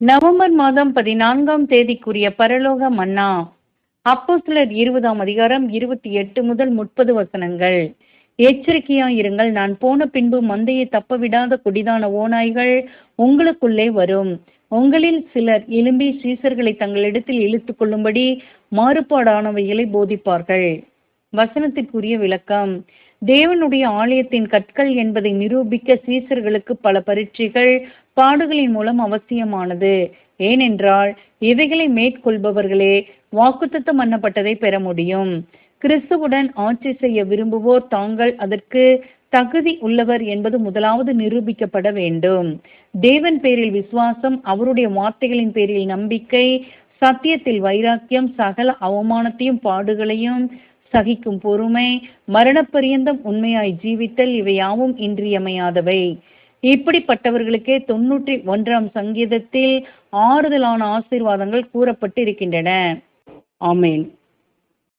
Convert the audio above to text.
November மாதம் பதினான்காம் தேதிக்குரிய பரலோக மன்னா. அப்போ சிலர் இருபதாம் அதிகாரம் இருபத்தி எட்டு முதல் முப்பது வசனங்கள். எச்சரிக்கையாயிருங்கள் நான் போன பின்பு மந்தையை தப்பவிடாத குடிதான ஓநாய்கள் உங்களுக்குள்ளே வரும். உங்களில் சிலர் எலும்பி சீசர்களை தங்களிடத்தில் இழுத்து கொள்ளும்படி மாறுபாடானவைகளை போதிப்பார்கள். வசனத்திற்குரிய விளக்கம் தேவனுடைய ஆலயத்தின் கற்கள் என்பதை நிரூபிக்க சீசர்களுக்கு பல பரீட்சைகள் பாடுகளின் மூலம் அவசியமானது. ஏனென்றால் இவைகளை மேற்கொள்பவர்களே வாக்குத்தத்தம் பண்ணப்பட்டதை பெற முடியும். கிறிஸ்துவுடன் ஆட்சி செய்ய விரும்புவோர் தாங்கள் அதற்கு தகுதி உள்ளவர் என்பது முதலாவது நிரூபிக்கப்பட வேண்டும். தேவன் பேரில் விசுவாசம் அவருடைய வார்த்தைகளின் பேரில் நம்பிக்கை சத்தியத்தில் வைராக்கியம் சகல அவமானத்தையும் பாடுகளையும் சகிக்கும் பொறுமை மரணப்பரியந்தம் உண்மையாய் ஜீவித்தல் இவையாவும் இன்றியமையாதவை. இப்படிப்பட்டவர்களுக்கே தொன்னூற்றி ஒன்றாம் சங்கீதத்தில் ஆறுதலான ஆசீர்வாதங்கள் கூறப்பட்டு இருக்கின்றன ஆமேன்.